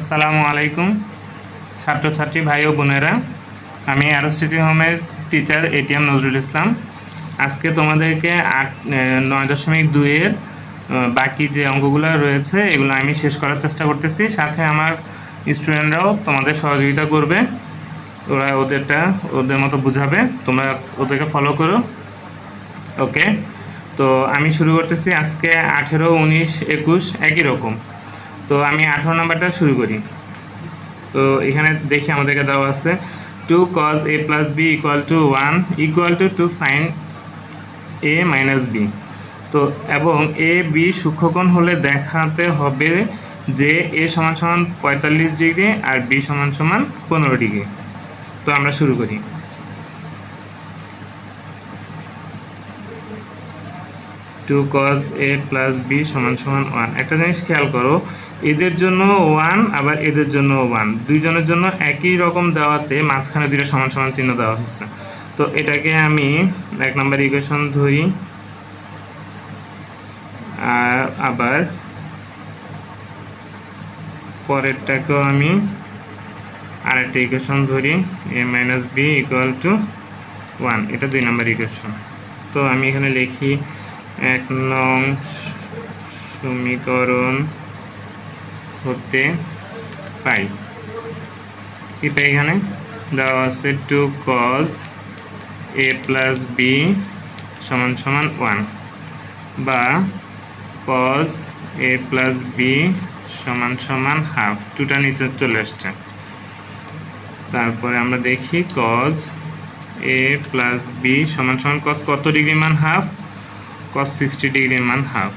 আসসালামু আলাইকুম, ছাত্রছাত্রী ভাই ও বোনেরা। আমি অ্যারো স্টিচিং হোমের টিচার এটিএম নজরুল ইসলাম। আজকে তোমাদেরকে আট নয় দশমিক দুইয়ের বাকি যে অঙ্কগুলো রয়েছে, এগুলো আমি শেষ করার চেষ্টা করতেছি। সাথে আমার স্টুডেন্টরাও তোমাদের সহযোগিতা করবে। ওরা ওদেরটা, ওদের মতো বুঝাবে। তোমরা ওদেরকে ফলো করো। ওকে তো আমি শুরু করতেছি। আজকে আঠেরো, উনিশ, একুশ, একই রকম। তো আমি আঠারো নাম্বারটা শুরু করি। তো এখানে দেখি আমাদেরকে দেওয়া আছে two cos A plus B equal to one equal to two sine A minus B তো এবং এ বি সূক্ষ্মকোণ হলে দেখাতে হবে যে এ সমান সমান পঁয়তাল্লিশ ডিগ্রি আর বি সমান সমান পনেরো ডিগ্রি। তো আমরা শুরু করি। Two cos A plus B সমান সমান ওয়ান একটা জিনিস খেয়াল করো এদের জন্য ওয়ান আবার এদের জন্য ওয়ান দুইজনের জন্য একই রকম দেওয়াতে মাঝখানে দুটো সমান সমান চিহ্ন দেওয়া হয়েছে। তো এটাকে আমি এক নম্বর ইকুয়েশন ধরি। আর আবার পরেরটাকেও আমি আরেকটা ইকুয়েশন ধরি। A minus B equal to one এটা দুই নম্বর ইকুয়েশন তো আমি এখানে লিখি এক নং সমীকরণ হতে পাই কি এখানে দেওয়া আছে two cos A plus B সমান সমান ওয়ান বা কজ এ প্লাস বি সমান সমান হাফ টুটা নিচে চলে আসছে। তারপরে আমরা দেখি কজ এ প্লাস বি সমান সমান কজ কত ডিগ্রি মান হাফ কস সিক্সটি ডিগ্রি মান হাফ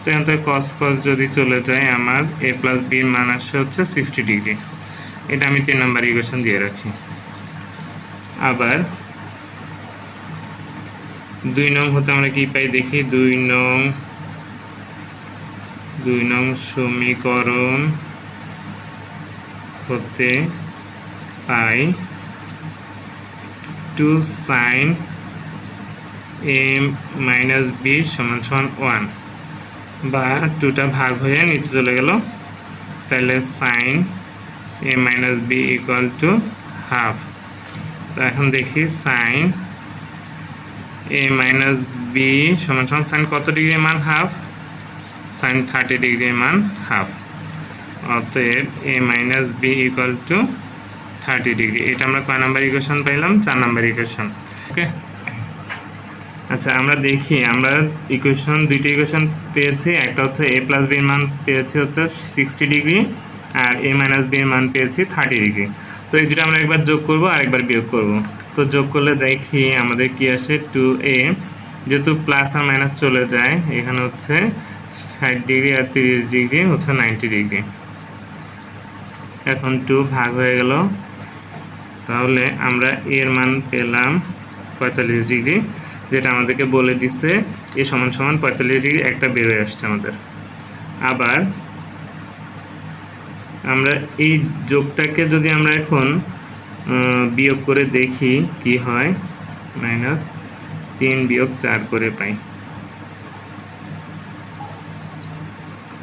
তো এখান থেকে কস কস যদি চলে যায় আমার এ প্লাস বির মান আসে হচ্ছে সিক্সটি ডিগ্রি এটা আমি তিন নম্বর ইকুয়েশন দিয়ে রাখি। আবার দুই নং হতে আমরা কি পাই দেখি? দুই নং দুই নং সমীকরণ হতে পাই two sine A minus B সমান সমান ওয়ান বা টুটা ভাগ হয়ে নিচে চলে গেল। তাহলে sine A minus B equal to half তো এখন দেখি সাইন এ মাইনাস বি সমান সমান সাইন কত ডিগ্রি মান হাফ সাইন থার্টি ডিগ্রি মান হাফ অতএব A minus B equal to thirty degree. এটা আমরা কয় নাম্বার ইকুয়েশন পাইলাম? চার নাম্বার ইকুয়েশন ওকে আচ্ছা আমরা দেখি, আমরা ইকুয়েশন দুইটা ইকুয়েশন পেয়েছি, একটা হচ্ছে এ প্লাস বির মান পেয়েছি হচ্ছে সিক্সটি ডিগ্রি আর এ মাইনাস বির মান পেয়েছি থার্টি ডিগ্রি তো এই দুটো আমরা একবার যোগ করব আর একবার বিয়োগ করব। তো যোগ করলে দেখি আমাদের কি আসে? টু এ যেহেতু প্লাস আর মাইনাস চলে যায়, এখানে হচ্ছে ষাট ডিগ্রি আর তিরিশ ডিগ্রি হচ্ছে নাইনটি ডিগ্রি এখন টু ভাগ হয়ে গেল, তাহলে আমরা এর মান পেলাম পঁয়তাল্লিশ ডিগ্রি যেটা আমাদেরকে বলে দিচ্ছে এ সমান সমান পঁয়তাল্লিশ ডিগ্রি একটা বের হয়ে আসছে আমাদের। আবার আমরা এই যোগটাকে যদি আমরা এখন বিয়োগ করে দেখি কি হয় মাইনাস তিন বিয়োগ চার করে পাই।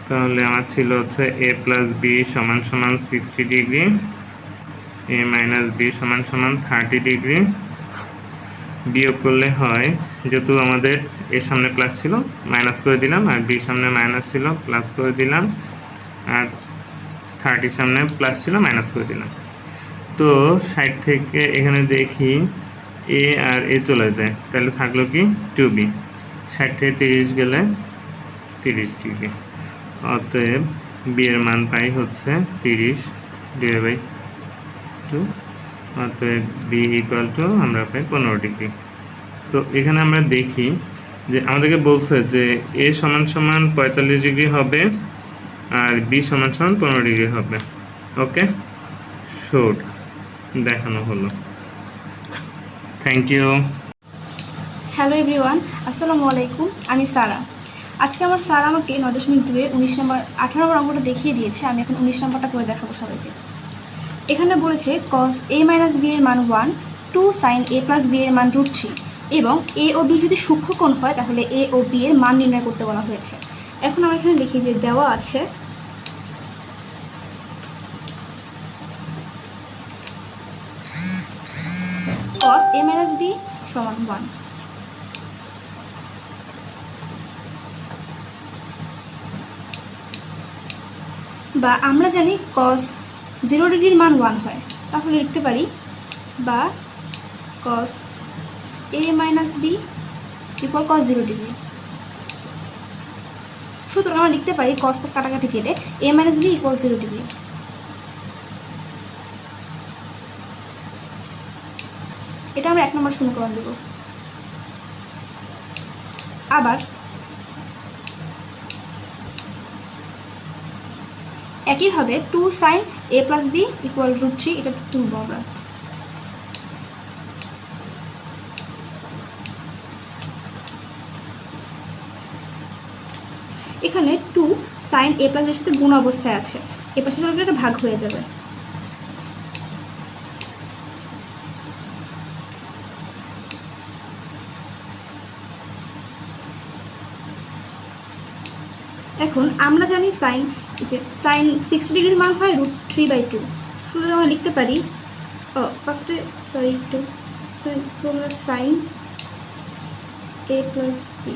তাহলে আমার ছিল হচ্ছে এ প্লাস বি সমান সমান sixty degree A minus B সমান সমান থার্টি ডিগ্রি। বিয়োগ করলে হয় যেহেতু আমাদের এর সামনে প্লাস ছিল মাইনাস করে দিলাম আর বির সামনে মাইনাস ছিল প্লাস করে দিলাম আর থার্টির সামনে প্লাস ছিল মাইনাস করে দিলাম। তো সাইড থেকে এখানে দেখি এ আর এ চলে যায়, তাহলে থাকল কি টু বি ষাট থেকে তিরিশ গেলে তিরিশ ডিগ্রি, অতএব বি এর মান পাই হচ্ছে তিরিশ ডিভাইড বাই অতএব বি ইকুয়াল টু আমরা পাই পনেরো ডিগ্রি। তো এখানে আমরা দেখি যে আমাদেরকে বলছে যে এ সমান সমান পঁয়তাল্লিশ ডিগ্রি হবে আর বি সমান সমান পনেরো ডিগ্রি হবে। ওকে? শোট দেখানো হলো। থ্যাংক ইউ হ্যালো এভরিওয়ান আসসালামু আলাইকুম, আমি সারা। আজকে আমার স্যার আমাকে নয় দশমিক দুয়ে উনিশ নম্বর আঠারো নম্বর অঙ্কটা দেখিয়ে দিয়েছে, আমি এখন উনিশ নম্বরটা করে দেখাবো সবাইকে। এখানে বলেছে কস এ মাইনাস বি এর মান one two sine A plus B এর মান রুট থ্রি এবং এ ও বি যদি সূক্ষ্ম কোণ হয়, তাহলে এ ও বি এর মান নির্ণয় করতে বলা হয়েছে। এখন আমরা এখানে লিখি যে দেওয়া আছে কস এ মাইনাস বি সমান ওয়ান বা আমরা জানি কস জিরো ডিগ্রির মান ওয়ান হয়। তাহলে লিখতে পারি বা cos A minus B equal cos zero degree সুতরাং আমরা লিখতে পারি কস কস কাটাকাটি কেটে A minus B equal zero degree এটা আমরা এক নম্বর সমীকরণ দেব। আবার একইভাবে two sine A plus B equal root three এটা তুলব আমরা। এখানে টু সাইন এ প্লাস এর সাথে গুণ অবস্থায় আছে। এ পাশে এটা ভাগ হয়ে যাবে। এখন আমরা জানি সাইন যে সাইন সিক্সটি ডিগ্রির মান হয় রুট থ্রি বাই টু সুতরাং আমরা লিখতে পারি, ও ফার্স্টে সরি একটু আমরা sine A plus B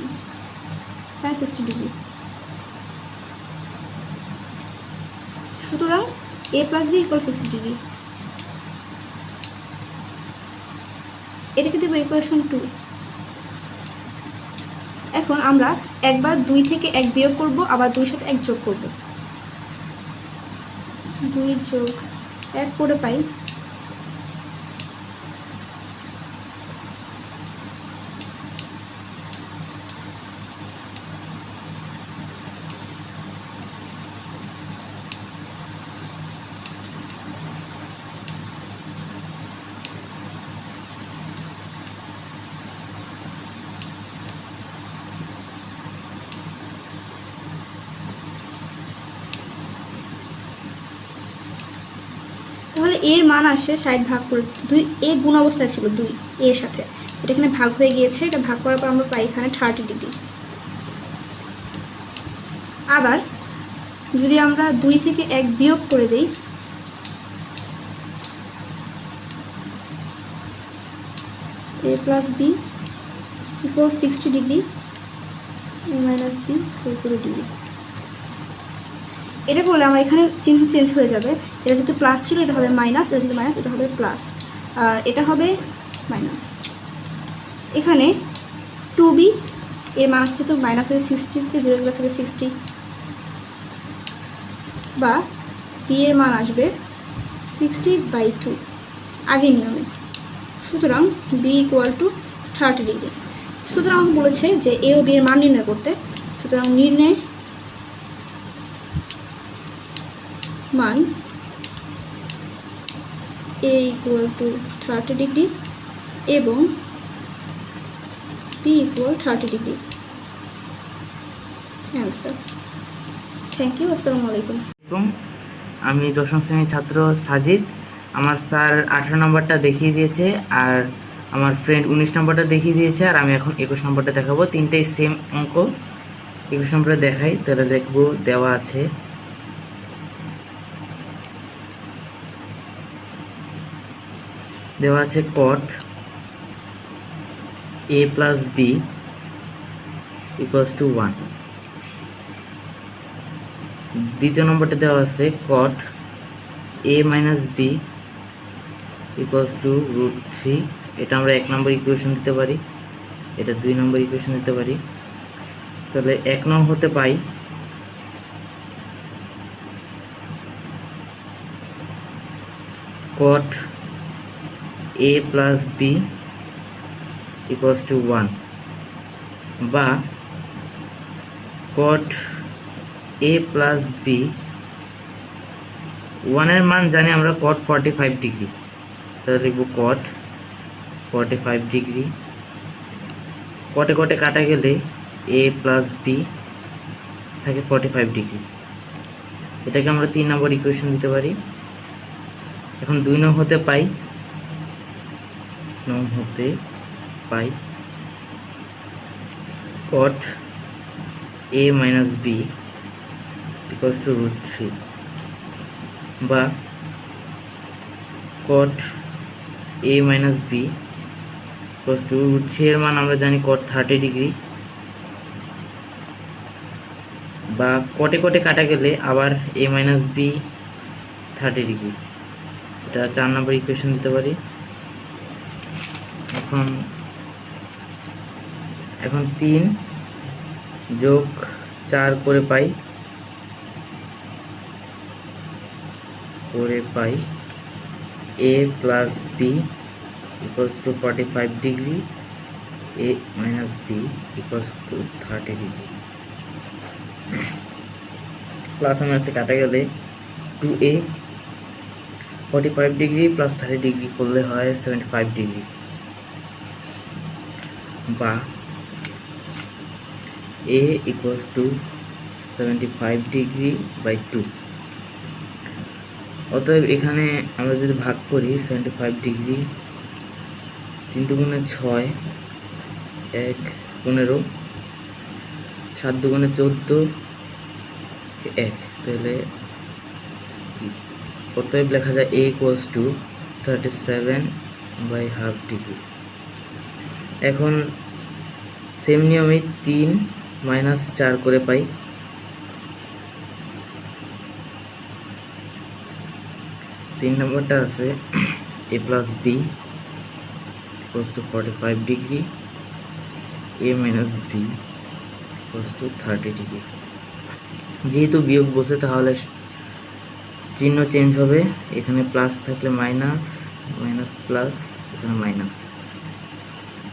sine sixty degree সুতরাং A plus B equal sixty degree এটাকে দেবো ইকুয়েশন টু এখন আমরা একবার দুই থেকে এক বিয়োগ করব, আবার দুই সাথে এক যোগ করব। দুই যোগ এক করে পাই। এর মান আসে ষাট ভাগ করে দুই, এ গুণ অবস্থায় ছিল দুই এর সাথে। এটা এখানে ভাগ হয়ে গিয়েছে, এটা ভাগ করার পর আমরা পাই এখানে থার্টি ডিগ্রি আবার, যদি আমরা দুই থেকে এক বিয়োগ করে দিই, A plus B equal sixty degree A minus B zero degree এটা করলে আমার এখানে চিহ্ন চেঞ্জ হয়ে যাবে। এটা যদি প্লাস ছিল, এটা হবে মাইনাস এটা যদি মাইনাস এটা হবে প্লাস আর এটা হবে মাইনাস এখানে টু বি এর মান আসছে তো মাইনাস হয়ে সিক্সটি থেকে জিরো জিরো থেকে সিক্সটি বা বি এর মান আসবে সিক্সটি বাই টু আগের নিয়মে। সুতরাং B equal to thirty degree সুতরাং বলেছে যে এ ও বি এর মান নির্ণয় করতে। সুতরাং নির্ণয় মান A equal to thirty degree এবং P equal thirty degree answer thank you আসসালামু আলাইকুম। আমি দশম শ্রেণির ছাত্র সাজিদ। আমার স্যার আঠারো নম্বরটা দেখিয়ে দিয়েছে আর আমার ফ্রেন্ড উনিশ নম্বরটা দেখিয়ে দিয়েছে আর আমি এখন একুশ নম্বরটা দেখাবো। তিনটেই সেম অঙ্ক। একুশ নম্বরে দেখাই, তাহলে দেখব, দেওয়া আছে। দেওয়া আছে cot A plus B equals to one দ্বিতীয় নম্বরটা দেওয়া আছে cot A minus B equals to root three এটা আমরা এক নম্বর ইকুয়েশন দিতে পারি। এটা দুই নম্বর ইকুয়েশন দিতে পারি। তাহলে এক নং হতে পাই cot A plus B equals to one বা কট এ প্লাস বি ওয়ানের মান জানি আমরা কট ফর্টি ফাইভ ডিগ্রি তাহলে লিখব কট ফর্টি ফাইভ ডিগ্রি কটে কটে কাটা গেলে এ প্লাস বি থাকে ফর্টি ফাইভ ডিগ্রি এটাকে আমরা তিন নম্বর ইকুয়েশন দিতে পারি। এখন দুই নং হতে পাই নং হতে পাই। Cot A minus B equals to root three বা cot A minus B equals to root three এর মান আমরা জানি কট থার্টি ডিগ্রি বা কটে কটে কাটা গেলে আবার A minus B thirty degree এটা চার নম্বর ইকুয়েশন দিতে পারি। এখন এখন তিন যোগ চার করে পাই করে পাই A plus B equals to forty five degree A minus B equals to thirty degree plus মাইনাসে কাটা গেলে two A forty five degree plus thirty degree করলে হয় সেভেন্টি ফাইভ ডিগ্রি বা A equals to seventy five degree by two অতএব এখানে আমরা যদি ভাগ করি সেভেন্টি ফাইভ ডিগ্রি তিন দুগুণে ছয়, এক পনেরো, সাত দুগুণে চোদ্দ, এক। তাহলে অতএব লেখা যায় A equals to thirty seven by half degree এখন সেম নিয়মে তিন মাইনাস চার করে পাই। তিন নম্বরটা আছে A plus B equals to forty five degree A minus B equals to thirty degree যেহেতু বিয়োগ বসে, তাহলে চিহ্ন চেঞ্জ হবে। এখানে প্লাস থাকলে মাইনাস মাইনাস প্লাস এখানে মাইনাস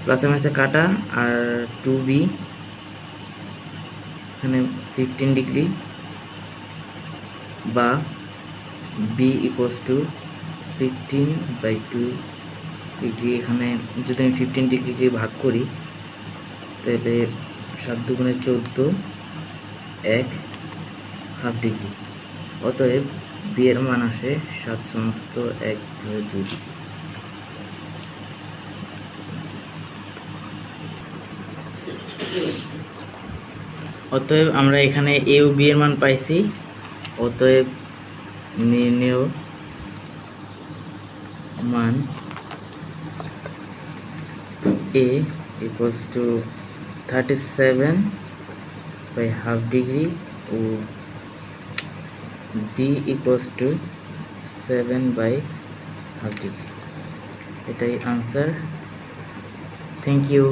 প্লাসে মাইনাসে কাটা আর টু বি এখানে ফিফটিন ডিগ্রি বা B equals to fifteen by two degree এখানে যদি আমি ফিফটিন ডিগ্রিকে ভাগ করি, তাহলে সাত দুগুণে চোদ্দ, এক হাফ ডিগ্রি অতএব বি এর মান আসে সাত সমস্ত এক দুই। অতএব আমরা এখানে এ ও বি এর মান পাইছি। অতএব নির্ণেয় মান A equals to thirty seven by half degree O B equals to seven by half degree এটাই আনসার থ্যাংক ইউ